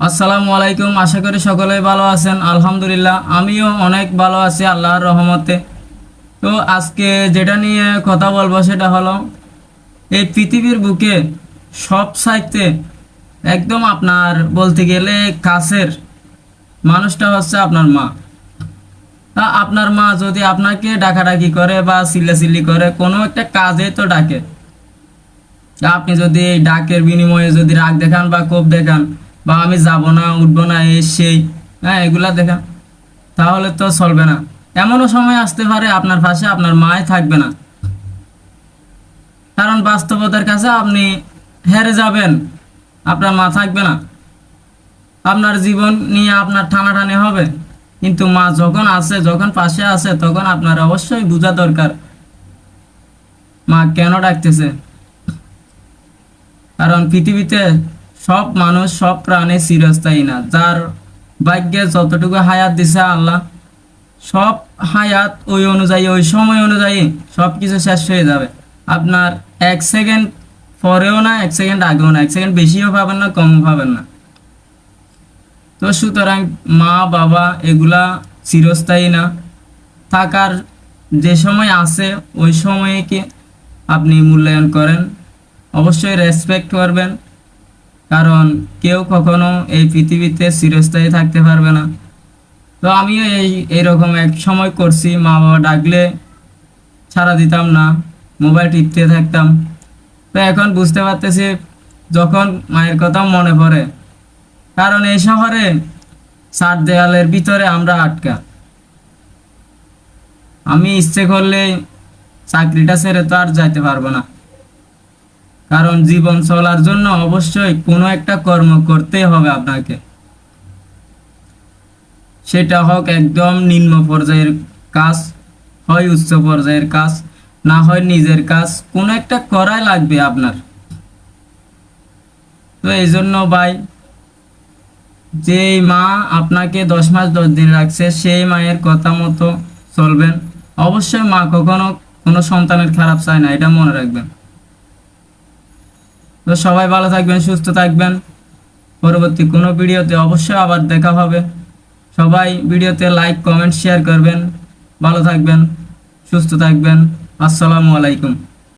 আসসালামু আলাইকুম, আশা করি সকলেই ভালো আছেন। আলহামদুলিল্লাহ, আমিও অনেক ভালো আছি আল্লাহর রহমতে। তো আজকে যেটা নিয়ে কথা বলব সেটা হলো, এই পৃথিবীর বুকে সব সাইতে একদম আপনার বলতে গেলে কাছের মানুষটা হচ্ছে আপনার মা। তা আপনার মা যদি আপনাকে ডাকাডাকি করে বা চিল্লাচিল্লি করে, কোনো একটা কাজে তো ডাকে। আপনি যদি ডাকের বিনিময়ে যদি রাগ দেখান বা কোপ দেখান বা আমি যাব না, উঠবো না, এই সেই। হ্যাঁ এগুলা দেখান তাহলে তো চলবে না। এমনও সময় আসতে পারে আপনার পাশে আপনার মায় থাকবে না। কারণ বাস্তবতার কাছে আপনি হেরে যাবেন। আপনার মা থাকবে না। আপনার জীবন নিয়ে আপনার টানাটানি হবে। কিন্তু মা যখন আছে, যখন পাশে আছে, তখন আপনার অবশ্যই বোঝা দরকার। মা কেন ডাকতেছে? কারণ পৃথিবীতে সব মানুষ, সব প্রাণী চিরস্থায়ী না। যার ভাগ্যে যতটুকু হায়াত দিছে আল্লাহ, সব হায়াত ওই অনুযায়ী, ওই সময় অনুযায়ী সব কিছু শেষ হয়ে যাবে। আপনার এক সেকেন্ড পরেও না, এক সেকেন্ড আগেও না, এক সেকেন্ড বেশিও পাবেন না, কমও পাবেন না। তো সুতরাং মা, বাবা এগুলা চিরস্থায়ী না। থাকার যে সময় আছে, ওই সময়ে কি আপনি মূল্যায়ন করেন? অবশ্যই রেসপেক্ট করবেন। কারণ কেউ কখনো এই পৃথিবীতে চিরস্থায়ী থাকতে পারবে না। তো আমিও এই এরকম এক সময় করছি মা বাবা ডাকলে ছাড়া দিতাম না, মোবাইল টিপতে থাকতাম। তো এখন বুঝতে পারতেছি যখন মায়ের কথা মনে পড়ে, কারণ এই শহরে সাত দেয়ালের ভিতরে আমরা আটকা। আমি ইচ্ছে করলে চাকরিটা ছেড়ে তো আর যাইতে পারব না। কারণ জীবন চলার জন্য অবশ্যই কোনো একটা কর্ম করতে হবে আপনাকে। সেটা হোক একদম নিম্ন পর্যায়ের কাজ, হয় উচ্চ পর্যায়ের কাজ, না হয় নিজের কাজ, কোনো একটা করাই লাগবে আপনার। তো এই জন্য ভাই, যেই মা আপনাকে দশ মাস দশ দিন রাখছে, সেই মায়ের কথা মতো চলবেন। অবশ্যই মা কখনো কোনো সন্তানের খারাপ চায় না, এটা মনে রাখবেন। তো সবাই ভালো থাকবেন, সুস্থ থাকবেন। পরবর্তী কোনো ভিডিওতে অবশ্যই আবার দেখা হবে। সবাই ভিডিওতে লাইক কমেন্ট শেয়ার করবেন। ভালো থাকবেন, সুস্থ থাকবেন। আসসালামু আলাইকুম।